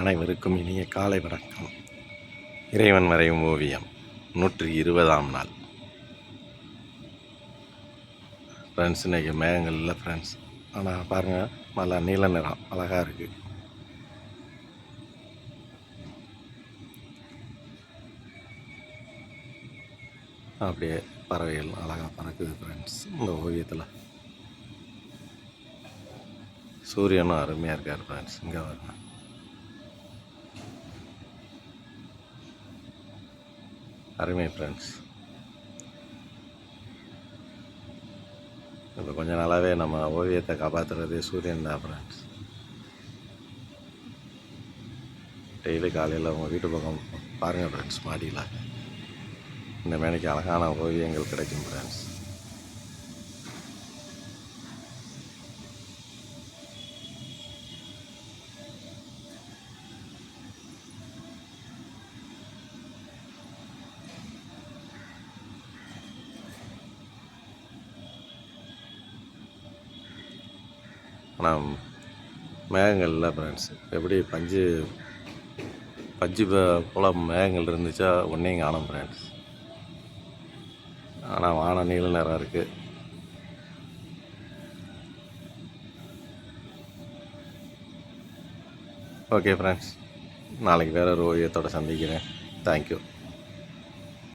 அனைவருக்கும் இனிய காலை வணக்கம். இறைவன் வரையும் ஓவியம் நூற்றி இருபதாம் நாள். ஃப்ரெண்ட்ஸ் இன்றைக்கி மேகங்கள் இல்லை ஃப்ரெண்ட்ஸ் ஆனால் பாருங்கள் நல்லா நீல நிறம் அழகாக இருக்குது அப்படியே பறவைகள் அழகாக பறக்குது ஃப்ரெண்ட்ஸ் இந்த ஓவியத்தில். சூரியனும் அருமையாக இருக்கார் ஃப்ரெண்ட்ஸ் இங்கே வருங்க அருமை ஃப்ரெண்ட்ஸ் இப்போ கொஞ்ச நாளாகவே நம்ம ஓவியத்தை காப்பாற்றுறது சூரியன் தான் ஃப்ரெண்ட்ஸ் டெய்லி காலையில் உங்கள் வீட்டு பக்கம் பாருங்கள் ஃப்ரெண்ட்ஸ் மாடியில். இந்த மேனைக்கு அழகான ஓவியங்கள் கிடைக்கும் ஃப்ரெண்ட்ஸ் ஆனால் மேகங்கள் இல்லை ஃப்ரெண்ட்ஸ் எப்படி பஞ்சு பஞ்சு போல் மேகங்கள் இருந்துச்சா ஒன்றையும் காணும் ஃப்ரெண்ட்ஸ் ஆனால் வானம் நீல நேரம் இருக்குது ஓகே ஃப்ரெண்ட்ஸ் நாளைக்கு வேற ஒரு ஓவியத்தோட சந்திக்கிறேன். தேங்க்யூ